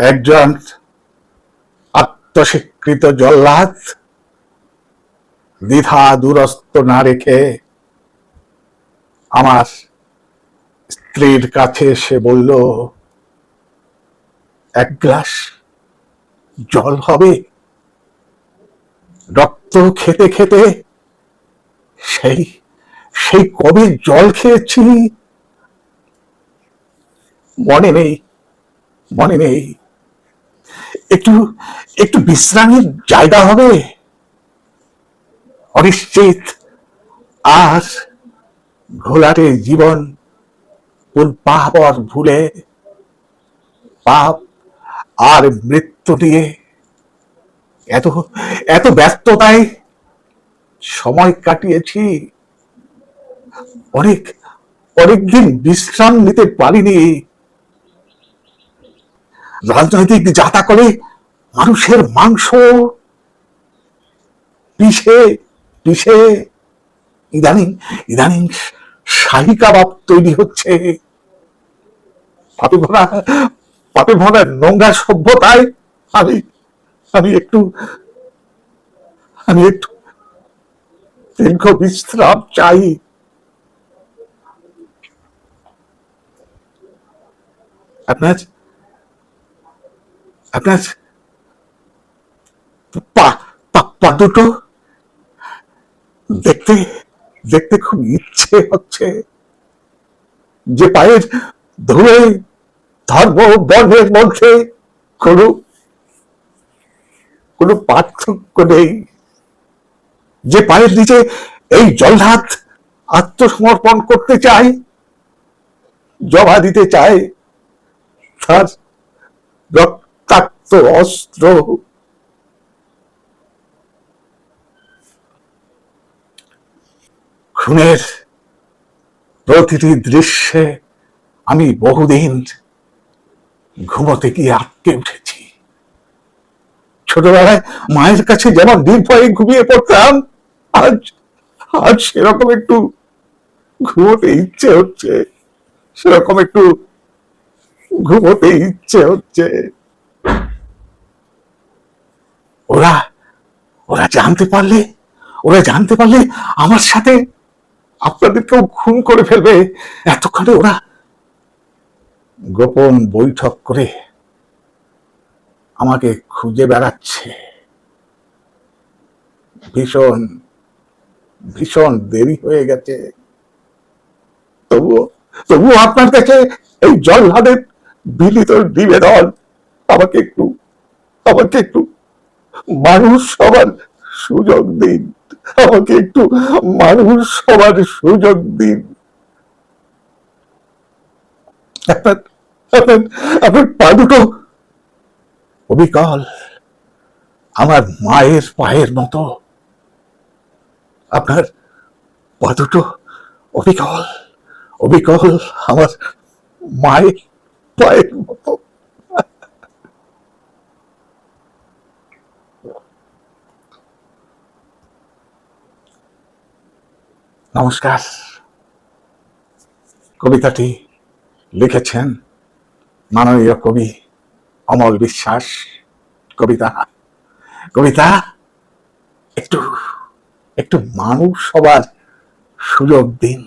একজন আত্মস্বীকৃত জল্লাদ, দ্বিধা দুরস্ত না রেখে আমার স্ত্রীর কাছে এসে বলল, এক গ্লাস জল হবে। রক্ত খেতে খেতে সেই সেই কবে জল খেয়েছি মনে নেই মনে নেই। একটু একটু বিশ্রামের জায়গা হবে। অনিশ্চিত আর ঘোলাটে জীবন পাপর ভুলে, পাপ আর মৃত্যু নিয়ে এত এত ব্যস্ততায় সময় কাটিয়েছি। অনেক, অনেকদিন বিশ্রাম নিতে পারিনি। রাজনৈতিক যাতা করে মানুষের মাংস পিষে পিষে। ইদানিং ইদানিং শাহী কাবাব তৈরি হচ্ছে। পাপে ভরা নোংরা সভ্যতায় আমি আমি একটু আমি একটু দীর্ঘ বিশ্রাম চাই। আপনার আপনার পা দুটো দেখতে দেখতে খুব ইচ্ছে হচ্ছে যে পায়ের ধুয়ে ধর্ম বর্ণের মধ্যে কোনো কোনো পার্থক্য নেই। যে পায়ের নিচে এই জল্লাদ আত্মসমর্পণ করতে চায় জমা দিতে চায়, তার রক্তাক্ত অস্ত্র। খুনের প্রতিটি দৃশ্যে আমি বহুদিন ঘুমোতে গিয়ে আটকে উঠেছি। ছোটবেলায় মায়ের কাছে যেমন নির্ভয়ে ঘুমিয়ে পড়তাম, আজ আজ সেরকম একটু ঘুমোতে ইচ্ছে হচ্ছে, সেরকম একটু ঘুমোতে ইচ্ছে হচ্ছে। ওরা ওরা জানতে পারলে, ওরা জানতে পারলে আমার সাথে আপনাদেরকেও খুন করে ফেলবে। এতক্ষণে ওরা গোপন বৈঠক করে আমাকে খুঁজে বেড়াচ্ছে। ভীষণ ভীষণ দেরি হয়ে গেছে। তবুও তবুও আপনার কাছে এই জল্লাদের বিলিত নিবেদন আমাকে একটু আমাকে একটু মানুষ হবার সুযোগ দিন। আমাকে একটু মানুষ হবার সুযোগ দিন। অবিকল, আমার মায়ের পায়ের মতো। আপনার পা দুটো অবিকল অবিকল, আমার মায়ের পায়ের মতো। নমস্কার। কবিতাটি লিখেছেন মাননীয় কবি অমল বিশ্বাস। কবিতা কবিতা, একটু একটু মানুষ সবার সুযোগ দিন।